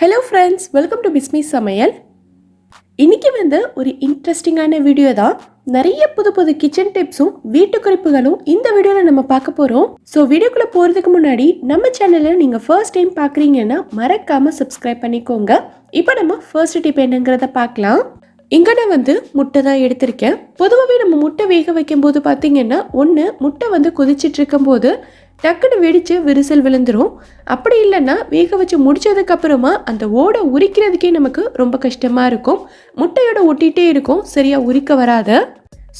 Hello friends welcome to Bismi சமையல் இன்னைக்கு வந்து ஒரு இன்ட்ரெஸ்டிங்கான வீடியோ தான். நிறைய புது புது கிச்சன் டிப்ஸும் வீட்டு குறிப்புகளும் இந்த வீடியோவில் நம்ம பார்க்க போகிறோம் ஸோ வீடியோக்குள்ளே போகிறதுக்கு முன்னாடி நம்ம சேனலை நீங்கள் ஃபர்ஸ்ட் டைம் பார்க்குறீங்கன்னா மறக்காமல் சப்ஸ்கிரைப் பண்ணிக்கோங்க. இப்போ நம்ம ஃபர்ஸ்ட் டிப் என்னங்கிறத பார்க்கலாம். இங்கே நான் வந்து முட்டை தான் எடுத்திருக்கேன். பொதுவாகவே நம்ம முட்டை வேக வைக்கும்போது பார்த்தீங்கன்னா ஒன்று முட்டை வந்து கொதிச்சிட்டு இருக்கும்போது டக்குன்னு வெடித்து விரிசல் விழுந்துரும். அப்படி இல்லைன்னா வேக வச்சு முடிச்சதுக்கப்புறமா அந்த ஓடை உரிக்கிறதுக்கே நமக்கு ரொம்ப கஷ்டமாக இருக்கும். முட்டையோட ஒட்டிகிட்டே இருக்கும். சரியாக உரிக்க வராது.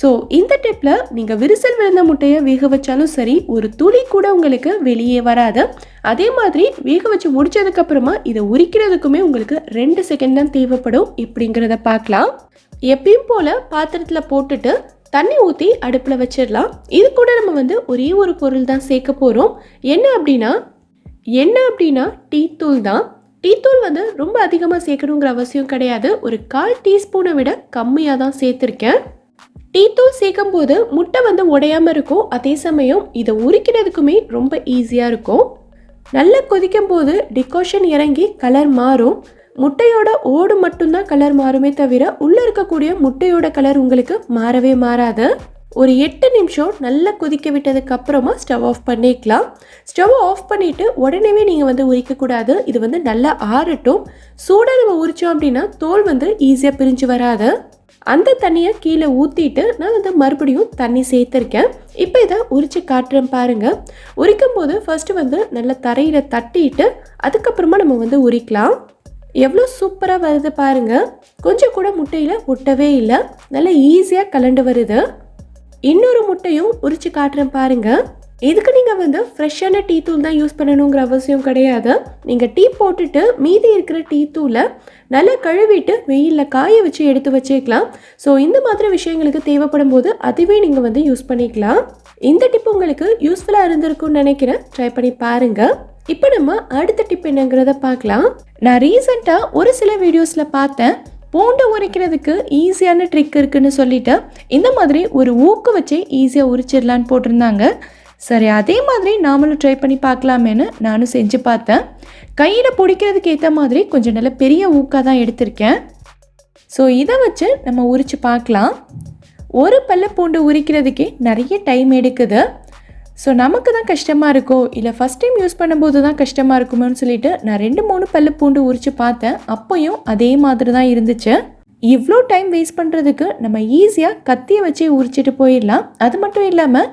ஸோ இந்த டிப்பில் நீங்கள் விரிசல் விழுந்த முட்டையை வேக வச்சாலும் சரி ஒரு துளி கூட உங்களுக்கு வெளியே வராது. அதே மாதிரி வேக வச்சு முடித்ததுக்கப்புறமா இதை உரிக்கிறதுக்குமே உங்களுக்கு ரெண்டு செகண்ட் தான் தேவைப்படும். இப்படிங்கிறத பார்க்கலாம். எப்பயும் போல் பாத்திரத்தில் போட்டுட்டு தண்ணி ஊற்றி அடுப்பில் வச்சிடலாம். இது கூட நம்ம வந்து ஒரே ஒரு பொருள் தான் சேர்க்க போகிறோம் என்ன அப்படின்னா என்ன அப்படின்னா டீ தூள் தான். டீ தூள் வந்து ரொம்ப அதிகமாக சேர்க்கணுங்கிற அவசியம் கிடையாது. ஒரு கால் டீஸ்பூனை விட கம்மியாக தான் சேர்த்துருக்கேன். டீ தூள் சேர்க்கும் போது முட்டை வந்து உடையாமல் இருக்கும். அதே சமயம் இதை உரிக்கிறதுக்குமே ரொம்ப ஈஸியாக இருக்கும். நல்லா கொதிக்கும் போது டிகாஷன் இறங்கி கலர் மாறும். முட்டையோட ஓடு மட்டும்தான் கலர் மாறுமே தவிர உள்ளே இருக்கக்கூடிய முட்டையோட கலர் உங்களுக்கு மாறவே மாறாது. ஒரு எட்டு நிமிஷம் நல்லா கொதிக்க விட்டதுக்கு அப்புறமா ஸ்டவ் ஆஃப் பண்ணிக்கலாம். ஸ்டவ் ஆஃப் பண்ணிவிட்டு உடனேவே நீங்கள் வந்து உரிக்கக்கூடாது. இது வந்து நல்லா ஆறட்டும். சூடாக நம்ம உரித்தோம் அப்படின்னா தோல் வந்து ஈஸியாக பிரிஞ்சு வராது. அந்த தண்ணியை கீழே ஊற்றிட்டு நான் வந்து மறுபடியும் தண்ணி சேர்த்துருக்கேன். இப்போ இதை உரித்து காட்டுறேன் பாருங்கள் உரிக்கும் போது ஃபஸ்ட்டு வந்து நல்லா தரையில் தட்டிட்டு அதுக்கப்புறமா நம்ம வந்து உரிக்கலாம். எவ்வளோ சூப்பராக வருது பாருங்கள் கொஞ்சம் கூட முட்டையில் ஒட்டவே இல்லை. நல்லா ஈஸியாக கலண்டு வருது. இன்னொரு முட்டையும் உரிச்சு காட்டுறேன் பாருங்க. இதுக்கு நீங்கள் வந்து ஃப்ரெஷ்ஷான டீ தூள் தான் யூஸ் பண்ணணுங்கிற அவசியம் கிடையாது. நீங்கள் டீ போட்டுட்டு மீதி இருக்கிற டீ தூளை நல்லா கழுவிட்டு வெயிலில் காய வச்சு எடுத்து வச்சுக்கலாம். ஸோ இந்த மாதிரி விஷயங்களுக்கு தேவைப்படும் போது அதுவே நீங்கள் வந்து யூஸ் பண்ணிக்கலாம். இந்த டிப் உங்களுக்கு யூஸ்ஃபுல்லாக இருந்திருக்கும்னு நினைக்கிறேன். ட்ரை பண்ணி பாருங்கள் இப்போ நம்ம அடுத்த டிப் என்னங்கிறத பார்க்கலாம். நான் ரீசெண்டாக ஒரு சில வீடியோஸில் பார்த்தேன். பூண்டை உரிக்கிறதுக்கு ஈஸியான ட்ரிக் இருக்குன்னு சொல்லிட்டு இந்த மாதிரி ஒரு ஊக்கு வச்சு ஈஸியாக உரிச்சிடலான்னு போட்டிருந்தாங்க. சரி அதே மாதிரி நாமளும் ட்ரை பண்ணி பார்க்கலாமேன்னு நானும் செஞ்சு பார்த்தேன். கையில் பிடிக்கிறதுக்கு ஏற்ற மாதிரி கொஞ்சம் நல்ல பெரிய ஊக்காக தான் எடுத்திருக்கேன். ஸோ இதை வச்சு நம்ம உரித்து பார்க்கலாம். ஒரு பல்ல பூண்டு உரிக்கிறதுக்கே நிறைய டைம் எடுக்குது. ஸோ நமக்கு தான் கஷ்டமாக இருக்கும் இல்லை ஃபஸ்ட் டைம் யூஸ் பண்ணும்போது தான் கஷ்டமாக இருக்குமோன்னு சொல்லிட்டு நான் ரெண்டு மூணு பல்லு பூண்டு உரித்து பார்த்தேன். அப்போயும் அதே மாதிரி தான் இருந்துச்சு. இவ்வளோ டைம் வேஸ்ட் பண்ணுறதுக்கு நம்ம ஈஸியாக கத்தியை வச்சு உரிச்சிட்டு போயிடலாம். அது மட்டும் இல்லாமல்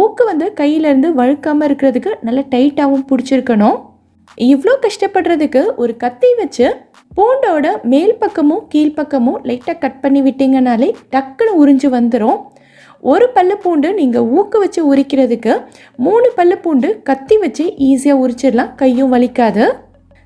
ஓக்கு வந்து கையிலேருந்து வழுக்காமல் இருக்கிறதுக்கு நல்ல டைட்டாகவும் பிடிச்சிருக்கணும். இவ்வளோ கஷ்டப்படுறதுக்கு ஒரு கத்தி வச்சு பூண்டோட மேல் பக்கமும் கீழ்ப்பக்கமும் லைட்டாக கட் பண்ணி விட்டிங்கனாலே டக்குன்னு உறிஞ்சு வந்துடும் ஒரு பல்லு பூண்டு நீங்கள் ஊக்க வச்சு உரிக்கிறதுக்கு மூணு பல்லு பூண்டு கத்தி வச்சு ஈஸியாக உரிச்சிடலாம். கையும் வலிக்காது.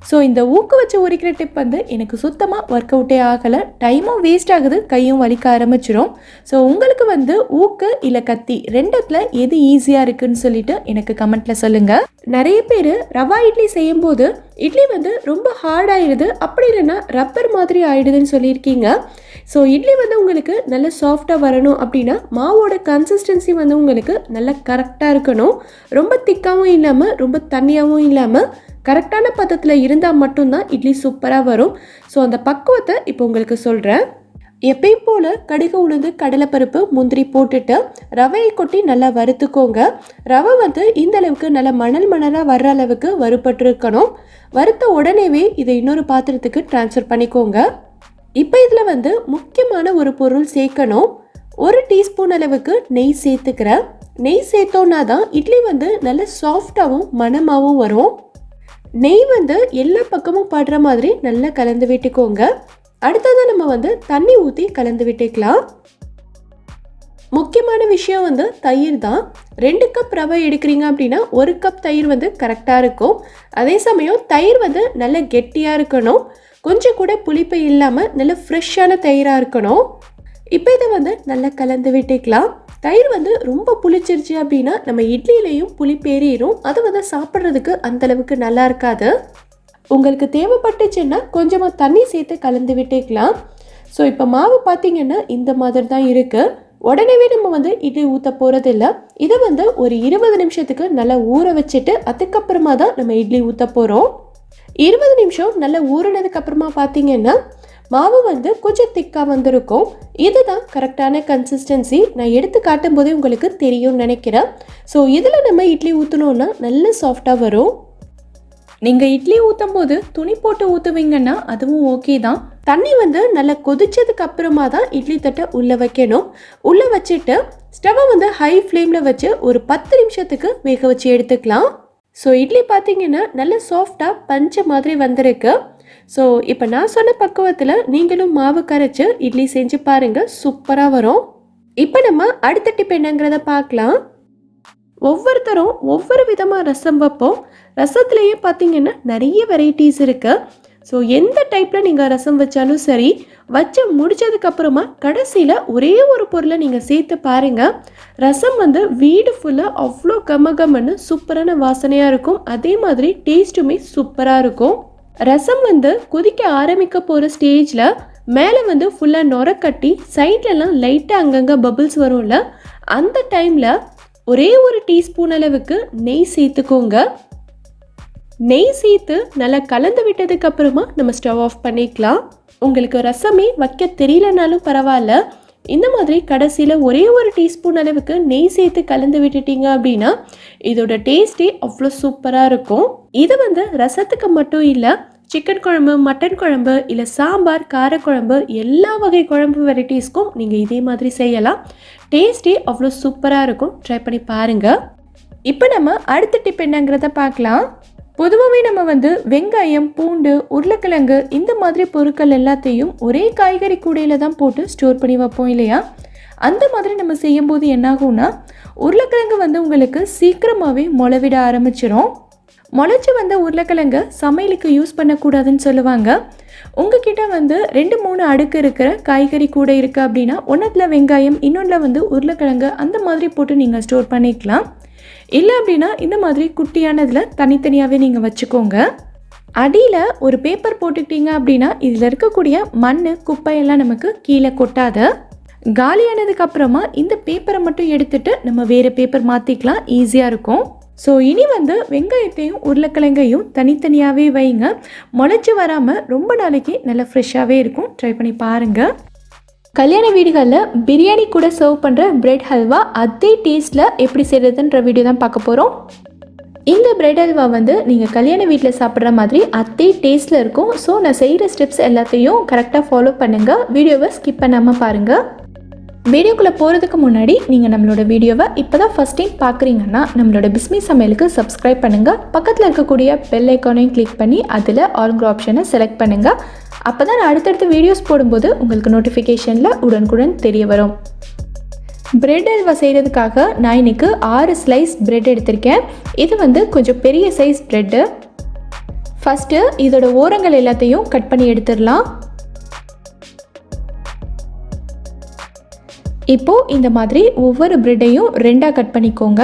ஸோ இந்த ஊக்கு வச்சு உரிக்கிற டிப் வந்து எனக்கு சுத்தமாக ஒர்க் அவுட்டே ஆகலை. டைமும் வேஸ்ட் ஆகுது கையும் வலிக்க ஆரம்பிச்சிடும் ஸோ உங்களுக்கு வந்து ஊக்கு இல்லை கத்தி ரெண்டத்தில் எது ஈஸியாக இருக்குன்னு சொல்லிட்டு எனக்கு கமெண்ட்டில் சொல்லுங்கள் நிறைய பேர் ரவா இட்லி செய்யும்போது இட்லி வந்து ரொம்ப ஹார்ட் ஆயிடுது. அப்படி இல்லைன்னா ரப்பர் மாதிரி ஆயிடுதுன்னு சொல்லியிருக்கீங்க. ஸோ இட்லி வந்து உங்களுக்கு நல்ல சாஃப்டாக வரணும் அப்படின்னா மாவோட கன்சிஸ்டன்சி வந்து உங்களுக்கு நல்லா கரெக்டாக இருக்கணும். ரொம்ப திக்காகவும் இல்லாமல் ரொம்ப தண்ணியாகவும் இல்லாமல் கரெக்டான பதத்தில் இருந்தால் மட்டும்தான் இட்லி சூப்பராக வரும். ஸோ அந்த பக்குவத்தை இப்போ உங்களுக்கு சொல்கிறேன் எப்பயும் போல் கடுகு உளுந்து கடலைப்பருப்பு முந்திரி போட்டுட்டு ரவையை கொட்டி நல்லா வறுத்துக்கோங்க. ரவை வந்து இந்த அளவுக்கு நல்லா மணல் மணலாக வர்ற அளவுக்கு வறுபட்டுருக்கணும். வறுத்த உடனேவே இதை இன்னொரு பாத்திரத்துக்கு ட்ரான்ஸ்ஃபர் பண்ணிக்கோங்க. இப்போ இதில் வந்து முக்கியமான ஒரு பொருள் சேர்க்கணும். ஒரு டீஸ்பூன் அளவுக்கு நெய் சேர்த்துக்கிறேன். நெய் சேர்த்தோன்னா தான் இட்லி வந்து நல்ல சாஃப்டாகவும் மணமாகவும் வரும். நெய் வந்து எல்லா பக்கமும் படுற மாதிரி நல்லா கலந்து விட்டுக்கோங்க. அடுத்ததாக நம்ம வந்து தண்ணி ஊற்றி கலந்து விட்டுக்கலாம். முக்கியமான விஷயம் வந்து தயிர் தான். ரெண்டு கப் ரவை எடுக்கிறீங்க அப்படின்னா ஒரு கப் தயிர் வந்து கரெக்டாக இருக்கும். அதே சமயம் தயிர் வந்து நல்ல கெட்டியாக இருக்கணும். கொஞ்சம் கூட புளிப்பு இல்லாமல் நல்ல ஃப்ரெஷ்ஷான தயிராக இருக்கணும். இப்போ இதை வந்து நல்லா கலந்து விட்டுக்கலாம். தயிர் வந்து ரொம்ப புளிச்சிருச்சு அப்படின்னா நம்ம இட்லியிலையும் புளிப்பேறிடும் அது வந்து சாப்பிட்றதுக்கு அந்தளவுக்கு நல்லா இருக்காது. உங்களுக்கு தேவைப்பட்டுச்சுன்னா கொஞ்சமாக தண்ணி சேர்த்து கலந்து விட்டுக்கலாம். ஸோ இப்போ மாவு பார்த்தீங்கன்னா இந்த மாதிரி தான் இருக்குது உடனேவே நம்ம வந்து இட்லி ஊற்ற போகிறதில்ல இதை வந்து ஒரு இருபது நிமிஷத்துக்கு நல்லா ஊற வச்சுட்டு அதுக்கப்புறமா தான் நம்ம இட்லி ஊற்ற போகிறோம் இருபது நிமிஷம் நல்லா ஊறினதுக்கப்புறமா பார்த்தீங்கன்னா மாவு வந்து கொஞ்சம் திக்காக வந்திருக்கும். இதுதான் கரெக்டான கன்சிஸ்டன்சி நான் எடுத்து காட்டும் போதே உங்களுக்கு தெரியும்னு நினைக்கிறேன். ஸோ இதில் நம்ம இட்லி ஊற்றணுன்னா நல்ல சாஃப்டாக வரும். நீங்கள் இட்லி ஊற்றும் போது துணி போட்டு ஊற்றுவீங்கன்னா அதுவும் ஓகே தான். தண்ணி வந்து நல்லா கொதிச்சதுக்கு அப்புறமா தான் இட்லி தட்டை உள்ளே வைக்கணும். உள்ளே வச்சுட்டு ஸ்டவ்வை வந்து ஹை ஃப்ளேமில் வச்சு ஒரு பத்து நிமிஷத்துக்கு வேக வச்சு எடுத்துக்கலாம். ஸோ இட்லி பார்த்தீங்கன்னா நல்ல சாஃப்டாக பஞ்ச மாதிரி வந்திருக்கு. ஸோ இப்போ நான் சொன்ன பக்குவத்தில் நீங்களும் மாவு கரைச்சு இட்லி செஞ்சு பாருங்கள் சூப்பராக வரும். இப்போ நம்ம அடுத்த டிப் என்னங்கிறத பார்க்கலாம். ஒவ்வொருத்தரும் ஒவ்வொரு விதமாக ரசம் வைப்போம். ரசத்துலேயே பார்த்தீங்கன்னா நிறைய வெரைட்டிஸ் இருக்குது ஸோ எந்த டைப்பில் நீங்கள் ரசம் வச்சாலும் சரி வச்சு முடிச்சதுக்கப்புறமா கடைசியில் ஒரே ஒரு பொருளை நீங்கள் சேர்த்து பாருங்கள் ரசம் வந்து வீடு ஃபுல்லாக அவ்வளோ கம கமன்னு சூப்பரான வாசனையாக இருக்கும். அதே மாதிரி டேஸ்ட்டுமே சூப்பராக இருக்கும். ரசம் வந்து கொதிக்க ஆரம்பிக்க போகிற ஸ்டேஜில் மேலே வந்து ஃபுல்லாக நுர கட்டி சைட்லலாம் லைட்டாக அங்கங்கே பபிள்ஸ் வரும்ல அந்த டைமில் ஒரே ஒரு டீஸ்பூன் அளவுக்கு நெய் சேர்த்துக்கோங்க. நெய் சேர்த்து நல்லா கலந்து விட்டதுக்கப்புறமா நம்ம ஸ்டவ் ஆஃப் பண்ணிக்கலாம். உங்களுக்கு ரசமே வைக்க தெரியலனாலும் பரவாயில்ல. இந்த மாதிரி கடைசியில் ஒரே ஒரு டீஸ்பூன் அளவுக்கு நெய் சேர்த்து கலந்து விட்டுட்டீங்க அப்படின்னா இதோட டேஸ்ட்டே அவ்வளோ சூப்பராக இருக்கும். இது வந்து ரசத்துக்கு மட்டும் இல்லை சிக்கன் குழம்பு மட்டன் குழம்பு இல்லை சாம்பார் காரக்குழம்பு எல்லா வகை குழம்பு வெரைட்டிஸ்க்கும் நீங்கள் இதே மாதிரி செய்யலாம். டேஸ்ட்டே அவ்வளோ சூப்பராக இருக்கும். ட்ரை பண்ணி பாருங்கள் இப்போ நம்ம அடுத்த டிப் என்னங்கிறத பார்க்கலாம். பொதுவாகவே நம்ம வந்து வெங்காயம் பூண்டு உருளைக்கிழங்கு இந்த மாதிரி பொருட்கள் எல்லாத்தையும் ஒரே காய்கறி கூடையில் தான் போட்டு ஸ்டோர் பண்ணி வைப்போம் இல்லையா? அந்த மாதிரி நம்ம செய்யும்போது என்னாகும்னா உருளைக்கிழங்கு வந்து உங்களுக்கு சீக்கிரமாகவே முளைவிட ஆரம்பிச்சிடும் முளைச்சி வந்த உருளைக்கிழங்கு சமையலுக்கு யூஸ் பண்ணக்கூடாதுன்னு சொல்லுவாங்க. உங்ககிட்ட வந்து ரெண்டு மூணு அடுக்கு இருக்கிற காய்கறி கூட இருக்குது அப்படின்னா ஒன்றத்தில் வெங்காயம் இன்னொன்றில் வந்து உருளைக்கிழங்கு அந்த மாதிரி போட்டு நீங்கள் ஸ்டோர் பண்ணிக்கலாம். இல்லை அப்படின்னா இந்த மாதிரி குட்டியானதில் தனித்தனியாகவே நீங்கள் வச்சுக்கோங்க. அடியில் ஒரு பேப்பர் போட்டுக்கிட்டீங்க அப்படின்னா இதில் இருக்கக்கூடிய மண் குப்பையெல்லாம் நமக்கு கீழே கொட்டாத. காலியானதுக்கு அப்புறமா இந்த பேப்பரை மட்டும் எடுத்துட்டு நம்ம வேறு பேப்பர் மாற்றிக்கலாம் ஈஸியாக இருக்கும். ஸோ இனி வந்து வெங்காயத்தையும் உருளைக்கிழங்கையும் தனித்தனியாகவே வைங்க. முளைச்சி வராமல் ரொம்ப நாளைக்கு நல்லா ஃப்ரெஷ்ஷாகவே இருக்கும். ட்ரை பண்ணி பாருங்கள் கல்யாண வீடுகளில் பிரியாணி கூட சர்வ் பண்ணுற பிரெட் ஹல்வா அதே டேஸ்ட்டில் எப்படி செய்கிறதுன்ற வீடியோ தான் பார்க்க போகிறோம் இந்த பிரெட் அல்வா வந்து நீங்கள் கல்யாண வீட்டில் சாப்பிட்ற மாதிரி அதே டேஸ்ட்டில் இருக்கும். ஸோ நான் செய்கிற ஸ்டெப்ஸ் எல்லாத்தையும் கரெக்டாக ஃபாலோ பண்ணுங்கள் வீடியோவை ஸ்கிப் பண்ணாமல் பாருங்கள் வீடியோக்குள்ளே போகிறதுக்கு முன்னாடி நீங்கள் நம்மளோட வீடியோவை இப்போ தான் ஃபஸ்ட் டைம் பார்க்குறீங்கன்னா நம்மளோட பிஸ்மி சமையலுக்கு சப்ஸ்கிரைப் பண்ணுங்கள் பக்கத்தில் இருக்கக்கூடிய பெல் ஐக்கானையும் கிளிக் பண்ணி அதில் ஆல்கிற ஆப்ஷனை செலக்ட் பண்ணுங்கள் அப்போ தான் நான் அடுத்தடுத்த வீடியோஸ் போடும்போது உங்களுக்கு நோட்டிஃபிகேஷனில் உடனுக்குடன் தெரிய வரும். பிரெட் அல்வா செய்கிறதுக்காக நான் இன்னைக்கு ஆறு ஸ்லைஸ் பிரெட் எடுத்திருக்கேன். இது வந்து கொஞ்சம் பெரிய சைஸ் பிரெட்டு ஃபஸ்ட்டு இதோட ஓரங்கள் எல்லாத்தையும் கட் பண்ணி எடுத்துடலாம். இப்போது இந்த மாதிரி ஒவ்வொரு பிரெட்டையும் ரெண்டாக கட் பண்ணிக்கோங்க.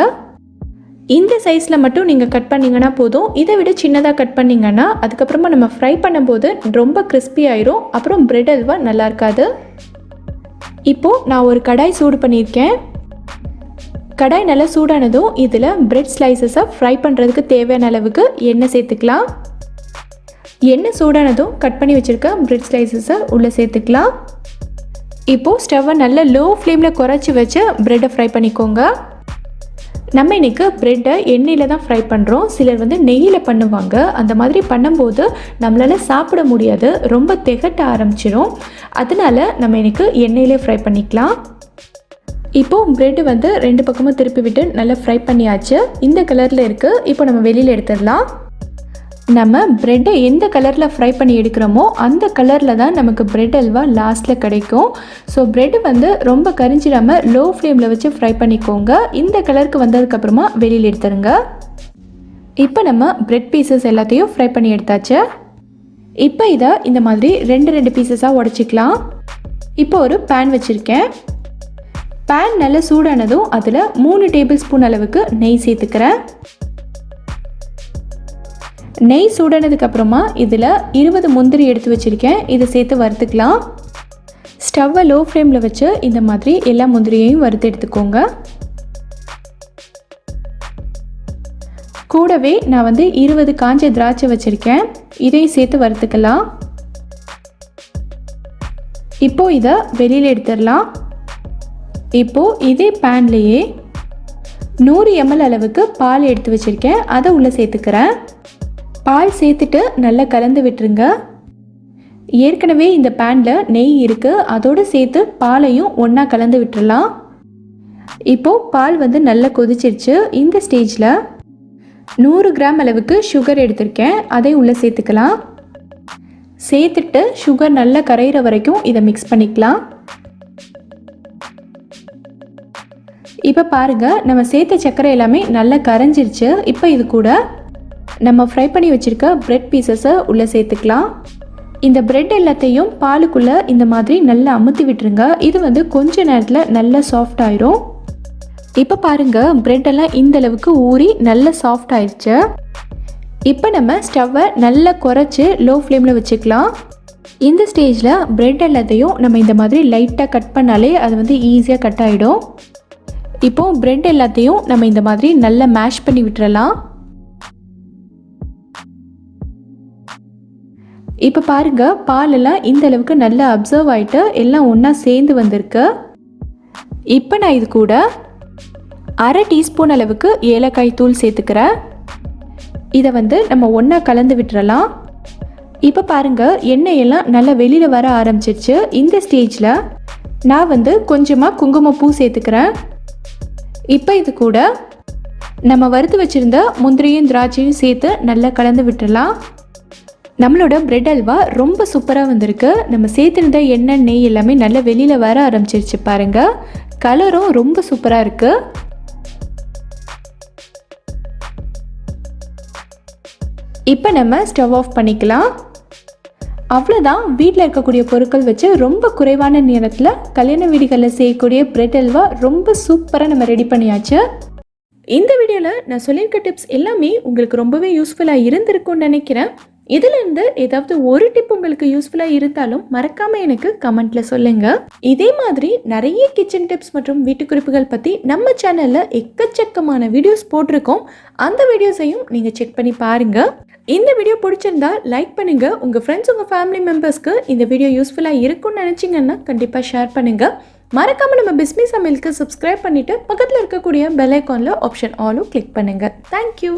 இந்த சைஸில் மட்டும் நீங்கள் கட் பண்ணிங்கன்னா போதும். இதை விட சின்னதாக கட் பண்ணிங்கன்னா அதுக்கப்புறமா நம்ம ஃப்ரை பண்ணும்போது ரொம்ப கிறிஸ்பி ஆயிரும். அப்புறம் பிரெட் அல்வா நல்லா இருக்காது. இப்போது நான் ஒரு கடாய் சூடு பண்ணியிருக்கேன். கடாய் நல்லா சூடானதும் இதில் பிரெட் ஸ்லைசஸை ஃப்ரை பண்ணுறதுக்கு தேவையான அளவுக்கு எண்ணெய் சேர்த்துக்கலாம். எண்ணெய் சூடானதும் கட் பண்ணி வச்சுருக்க பிரெட் ஸ்லைசஸை உள்ளே சேர்த்துக்கலாம். இப்போது ஸ்டவ்வை நல்லா லோ ஃப்ளேமில் குறைச்சி வச்சு ப்ரெட்டை ஃப்ரை பண்ணிக்கோங்க. நம்ம இன்றைக்கி ப்ரெட்டை எண்ணெயில் தான் ஃப்ரை பண்ணுறோம் சிலர் வந்து நெய்யில் பண்ணுவாங்க. அந்த மாதிரி பண்ணும்போது நம்மளால் சாப்பிட முடியாது. ரொம்ப திகட்ட ஆரம்பிச்சிடும் அதனால நம்ம இன்றைக்கி எண்ணெயிலே ஃப்ரை பண்ணிக்கலாம். இப்போது ப்ரெட்டு வந்து ரெண்டு பக்கமும் திருப்பி விட்டு நல்லா ஃப்ரை பண்ணியாச்சு. இந்த கலரில் இருக்குது இப்போ நம்ம வெளியில் எடுத்துடலாம். நம்ம ப்ரெட்டை எந்த கலரில் ஃப்ரை பண்ணி எடுக்கிறோமோ அந்த கலரில் தான் நமக்கு ப்ரெட் அல்வா லாஸ்ட்டில் கிடைக்கும். ஸோ ப்ரெட் வந்து ரொம்ப கரிஞ்சிடாமல் லோ ஃப்ளேமில் வச்சு ஃப்ரை பண்ணிக்கோங்க. இந்த கலருக்கு வந்ததுக்கப்புறமா வெளியில் எடுத்துருங்க. இப்போ நம்ம ப்ரெட் பீசஸ் எல்லாத்தையும் ஃப்ரை பண்ணி எடுத்தாச்சு. இப்போ இதை இந்த மாதிரி ரெண்டு ரெண்டு பீசஸாக உடச்சிக்கலாம். இப்போ ஒரு பேன் வச்சுருக்கேன். பேன் நல்லா சூடானதும் அதில் மூணு டேபிள் ஸ்பூன் அளவுக்கு நெய் சேர்த்துக்கிறேன். நெய் சூடானதுக்கு அப்புறமா இதில் இருபது முந்திரி எடுத்து வச்சுருக்கேன். இதை சேர்த்து வறுத்துக்கலாம். ஸ்டவ்வை லோ ஃப்ளேமில் வச்சு இந்த மாதிரி எல்லா முந்திரியையும் வறுத்து எடுத்துக்கோங்க. கூடவே நான் வந்து இருபது காஞ்ச திராட்சை வச்சுருக்கேன். இதையும் சேர்த்து வறுத்துக்கலாம். இப்போ இதை வெளியில் எடுத்துடலாம். இப்போது இதே பேன்லேயே நூறு எம்எல் அளவுக்கு பால் எடுத்து வச்சுருக்கேன். அதை உள்ளே சேர்த்துக்கிறேன். பால் சேர்த்துட்டு நல்லா கலந்து விட்டுருங்க. ஏற்கனவே இந்த பேனில் நெய் இருக்குது அதோடு சேர்த்து பாலையும் ஒன்றா கலந்து விட்டுறலாம். இப்போது பால் வந்து நல்லா கொதிச்சிருச்சு. இந்த ஸ்டேஜில் நூறு கிராம் அளவுக்கு சுகர் எடுத்திருக்கேன். அதை உள்ளே சேர்த்துக்கலாம். சேர்த்துட்டு சுகர் நல்லா கரையிற வரைக்கும் இதை மிக்ஸ் பண்ணிக்கலாம். இப்போ பாருங்கள் நம்ம சேர்த்த சர்க்கரை எல்லாமே நல்லா கரைஞ்சிருச்சு. இப்போ இது கூட நம்ம ஃப்ரை பண்ணி வச்சுருக்க ப்ரெட் பீசஸை உள்ளே சேர்த்துக்கலாம். இந்த ப்ரெட் எல்லாத்தையும் பாலுக்குள்ளே இந்த மாதிரி நல்லா அமுத்தி விட்டுருங்க. இது வந்து கொஞ்ச நேரத்தில் நல்லா சாஃப்ட் ஆயிரும். இப்போ பாருங்கள் ப்ரெட் எல்லாம் இந்த அளவுக்கு ஊறி நல்லா சாஃப்ட் ஆயிடுச்சு இப்போ நம்ம ஸ்டவ்வை நல்லா குறைச்சி லோ ஃப்ளேமில் வச்சுக்கலாம். இந்த ஸ்டேஜில் ப்ரெட் எல்லாத்தையும் நம்ம இந்த மாதிரி லைட்டாக கட் பண்ணாலே அது வந்து ஈஸியாக கட் ஆகிடும் இப்போது ப்ரெட் எல்லாத்தையும் நம்ம இந்த மாதிரி நல்லா மேஷ் பண்ணி விட்டுறலாம். இப்போ பாருங்க பாலெல்லாம் இந்த அளவுக்கு நல்லா அப்சர்வ் ஆகிட்டு எல்லாம் ஒன்றா சேர்ந்து வந்திருக்கு. இப்போ நான் இது கூட அரை டீஸ்பூன் அளவுக்கு ஏலக்காய் தூள் சேர்த்துக்கிறேன். இதை வந்து நம்ம ஒன்றா கலந்து விட்டுறலாம். இப்போ பாருங்க எண்ணெய் எல்லாம் நல்லா வெளியில் வர ஆரம்பிச்சிருச்சு. இந்த ஸ்டேஜில் நான் வந்து கொஞ்சமாக குங்குமப்பூ சேர்த்துக்கிறேன். இப்போ இது கூட நம்ம வறுத்து வச்சுருந்த முந்திரியும் திராட்சையும் சேர்த்து நல்லா கலந்து விட்டுடலாம் நம்மளோட பிரெட் அல்வா ரொம்ப சூப்பராக வந்திருக்கு. நம்ம சேர்த்துருந்த எண்ணெய் நெய் எல்லாமே நல்லா வெளியில் வர ஆரம்பிச்சிருச்சு பாருங்கள் கலரும் ரொம்ப சூப்பராக இருக்குது இப்போ நம்ம ஸ்டவ் ஆஃப் பண்ணிக்கலாம். அவ்வளோதான் வீட்டில் இருக்கக்கூடிய பொருட்கள் வச்சு ரொம்ப குறைவான நேரத்தில் கல்யாண வீடுகளில் செய்யக்கூடிய பிரெட் அல்வா ரொம்ப சூப்பராக நம்ம ரெடி பண்ணியாச்சு. இந்த வீடியோவில் நான் சொல்லியிருக்க டிப்ஸ் எல்லாமே உங்களுக்கு ரொம்பவே யூஸ்ஃபுல்லாக இருந்திருக்கும்னு நினைக்கிறேன். இதுலேருந்து ஏதாவது ஒரு டிப் உங்களுக்கு யூஸ்ஃபுல்லாக இருந்தாலும் மறக்காமல் எனக்கு கமெண்ட்டில் சொல்லுங்கள் இதே மாதிரி நிறைய கிச்சன் டிப்ஸ் மற்றும் வீட்டு குறிப்புகள் பற்றி நம்ம சேனலில் எக்கச்சக்கமான வீடியோஸ் போட்டிருக்கோம். அந்த வீடியோஸையும் நீங்கள் செக் பண்ணி பாருங்கள் இந்த வீடியோ பிடிச்சிருந்தா லைக் பண்ணுங்கள் உங்கள் ஃப்ரெண்ட்ஸ் உங்கள் ஃபேமிலி மெம்பர்ஸ்க்கு இந்த வீடியோ யூஸ்ஃபுல்லாக இருக்கும்னு நினச்சிங்கன்னா கண்டிப்பாக ஷேர் பண்ணுங்கள் மறக்காமல் நம்ம பிஸ்மி சமையலுக்கு சப்ஸ்கிரைப் பண்ணிவிட்டு பக்கத்தில் இருக்கக்கூடிய பெல் ஐக்கானில் ஆப்ஷன் ஆலும் கிளிக் பண்ணுங்கள் தேங்க்யூ